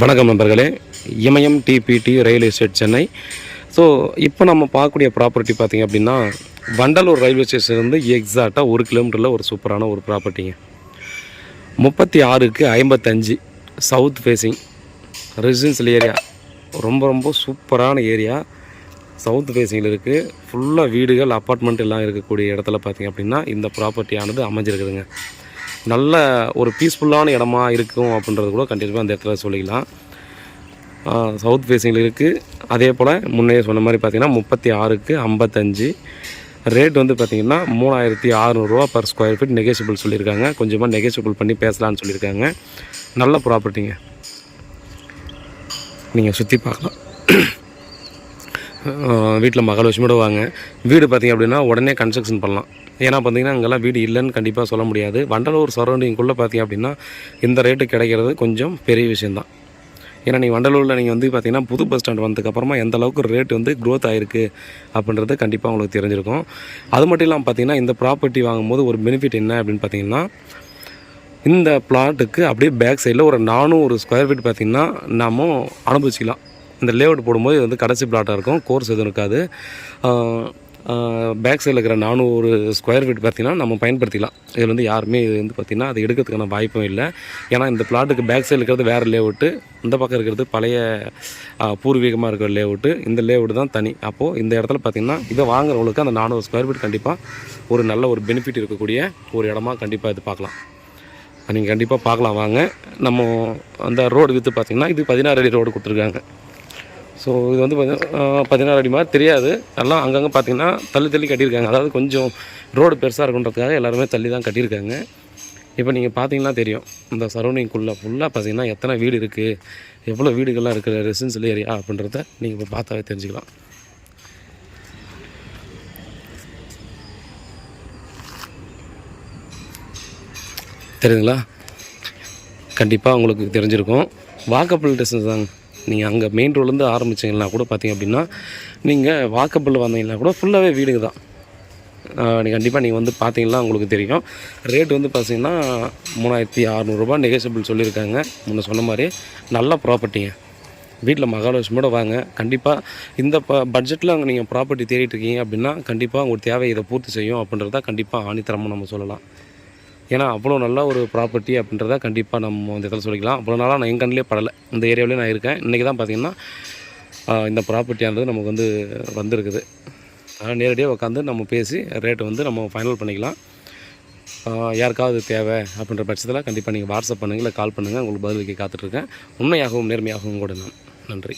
வணக்கம் நண்பர்களே. Imayam DPT railway estate Chennai. So இப்போ நம்ம பார்க்கக்கூடிய ப்ராப்பர்ட்டி பார்த்தீங்க அப்படின்னா வண்டலூர் ரயில்வே ஸ்டேஷன்லேருந்து எக்ஸாக்டாக ஒரு கிலோமீட்டரில் ஒரு சூப்பரான ஒரு ப்ராப்பர்ட்டிங்க முப்பத்தி ஆறுக்கு ஐம்பத்தஞ்சு சவுத் ஃபேஸிங் ரெசிடென்சியல் ஏரியா ரொம்ப ரொம்ப சூப்பரான ஏரியா சவுத் ஃபேஸிங்கில் இருக்குது ஃபுல்லாக வீடுகள் அப்பார்ட்மெண்ட் எல்லாம் இருக்கக்கூடிய இடத்துல பார்த்தீங்க அப்படின்னா இந்த ப்ராப்பர்ட்டியானது அமைஞ்சிருக்குதுங்க. நல்ல ஒரு பீஸ்ஃபுல்லான இடமா இருக்கும் அப்படின்றது கூட கண்டிப்பாக அந்த இடத்துல சொல்லிக்கலாம். சவுத் ஃபேஸிங்கில் இருக்குது அதே போல் முன்னே சொன்ன மாதிரி பார்த்தீங்கன்னா முப்பத்தி ஆறுக்கு ஐம்பத்தஞ்சு. ரேட் வந்து பார்த்தீங்கன்னா மூணாயிரத்தி அறநூறுவா பர் ஸ்கொயர் ஃபீட் நெகோசியபிள் சொல்லியிருக்காங்க. கொஞ்சமாக நெகோசியபிள் பண்ணி பேசலான்னு சொல்லியிருக்காங்க. நல்ல ப்ராப்பர்ட்டிங்க நீங்கள் சுற்றி பார்க்கலாம். வீட்டில் மகள் வச்சுமோட வாங்க. வீடு பார்த்தீங்க அப்படின்னா உடனே கன்ஸ்ட்ரக்ஷன் பண்ணலாம். ஏன்னா பார்த்தீங்கன்னா அங்கெல்லாம் வீடு இல்லைன்னு கண்டிப்பாக சொல்ல முடியாது. வண்டலூர் சரௌண்டிங்குள்ளே பார்த்தீங்க அப்படின்னா இந்த ரேட்டு கிடைக்கிறது கொஞ்சம் பெரிய விஷயந்தான் ஏன்னா நீங்கள் வண்டலூரில் நீங்கள் வந்து பார்த்தீங்கன்னா புது பஸ் ஸ்டாண்ட் வந்ததுக்கப்புறமா எந்த அளவுக்கு ரேட் வந்து க்ரோத் ஆயிருக்கு அப்படின்றது கண்டிப்பாக உங்களுக்கு தெரிஞ்சிருக்கும். அது மட்டும் இல்லாமல் பார்த்தீங்கன்னா இந்த ப்ராப்பர்ட்டி வாங்கும்போது ஒரு பெனிஃபிட் என்ன அப்படின்னு பார்த்தீங்கன்னா இந்த பிளாட்டுக்கு அப்படியே பேக் சைடில் ஒரு நானூறு ஸ்கொயர் ஃபீட் பார்த்திங்கன்னா நாம அனுபவிச்சிக்கலாம். இந்த லேஅவுட் போடும்போது இது வந்து கடைசி பிளாட்டாக இருக்கும். கோர்ஸ் எதுவும் இருக்காது. பேக் சைடில் இருக்கிற நானூறு ஸ்கொயர் ஃபீட் பார்த்திங்கன்னா நம்ம பயன்படுத்திக்கலாம். இதில் வந்து யாருமே இது வந்து பார்த்திங்கன்னா அது எடுக்கிறதுக்கான வாய்ப்பும் இல்லை. ஏன்னா இந்த பிளாட்டுக்கு பேக் சைடில் இருக்கிறது வேறு லேஅவுட்டு இந்த பக்கம் இருக்கிறது பழைய பூர்வீகமாக இருக்கிற லேஅவுட்டு இந்த லேஅவுட் தான் தனி. அப்போது இந்த இடத்துல பார்த்திங்கன்னா இதை வாங்குறவங்களுக்கு அந்த நானூறு ஸ்கொயர் ஃபீட் கண்டிப்பாக ஒரு நல்ல ஒரு பெனிஃபிட் இருக்கக்கூடிய ஒரு இடமா கண்டிப்பாக இது பார்க்கலாம். நீங்கள் கண்டிப்பாக பார்க்கலாம். வாங்க. நம்ம அந்த ரோடு விற்று பார்த்தீங்கன்னா இது பதினாறு அடி ரோடு கொடுத்துருக்காங்க. ஸோ இது வந்து பார்த்தீங்கன்னா பதினாறு அடி மாதிரி தெரியாது. எல்லாம் அங்கங்கே பார்த்தீங்கன்னா தள்ளி தள்ளி கட்டியிருக்காங்க. அதாவது கொஞ்சம் ரோடு பெருசாக இருக்குன்றதுக்காக எல்லாருமே தள்ளி தான் கட்டியிருக்காங்க. இப்போ நீங்கள் பார்த்தீங்கன்னா தெரியும் இந்த சரௌண்டிங்குள்ளே ஃபுல்லாக பார்த்தீங்கன்னா எத்தனை வீடு இருக்குது எவ்வளோ வீடுகள்லாம் இருக்குது ரெசிடென்சியல் ஏரியா அப்படின்றத நீங்கள் இப்போ பார்த்தாவே தெரிஞ்சுக்கலாம். தெரியுதுங்களா? கண்டிப்பாக உங்களுக்கு தெரிஞ்சிருக்கும். வாக்கபிள் டிஸ்டன்ஸ் தாங்க நீங்கள் அங்கே மெயின் ரோட்லேருந்து ஆரம்பிச்சிங்கன்னா கூட பார்த்தீங்க அப்படின்னா நீங்கள் வாக்கபிள் வந்தீங்கன்னா கூட ஃபுல்லாகவே வீடுங்க தான். நீங்கள் கண்டிப்பாக நீங்கள் வந்து பார்த்தீங்கன்னா உங்களுக்கு தெரியும். ரேட் வந்து பார்த்தீங்கன்னா மூணாயிரத்தி அறநூறுபா நெகோசியபிள் சொல்லியிருக்காங்க. முன்ன சொன்ன மாதிரி நல்ல ப்ராப்பர்ட்டிங்க வீட்டில் மகாலட்சுமியோட வாங்க. கண்டிப்பாக இந்த ப பட்ஜெட்டில் அங்கே நீங்கள் ப்ராப்பர்ட்டி தேடிட்டு இருக்கீங்க அப்படின்னா கண்டிப்பாக உங்களுக்கு தேவை இதை பூர்த்தி செய்யும் அப்படின்றத கண்டிப்பாக ஆணித்தரமாக நம்ம சொல்லலாம். ஏன்னா அவ்வளோ நல்ல ஒரு ப்ராப்பர்ட்டி அப்படின்றத கண்டிப்பாக நம்ம இந்த இடத்துல சொல்லிக்கலாம். அவ்வளோ நாளாக நான் என் கண்ணிலே படலை. இந்த ஏரியாவிலே நான் இருக்கேன். இன்றைக்கி தான் பார்த்தீங்கன்னா இந்த ப்ராப்பர்ட்டியானது நமக்கு வந்து வந்திருக்குது. அதனால் நேரடியாக உட்காந்து நம்ம பேசி ரேட்டு வந்து நம்ம ஃபைனல் பண்ணிக்கலாம். யாருக்காவது தேவை அப்படின்ற பட்சத்தில் கண்டிப்பாக நீங்கள் வாட்ஸ்அப் பண்ணுங்கள் இல்லை கால் பண்ணுங்கள் உங்களுக்கு பதிலுக்கு காத்துட்ருக்கேன் உண்மையாகவும் நேர்மையாகவும் கூட நான். நன்றி.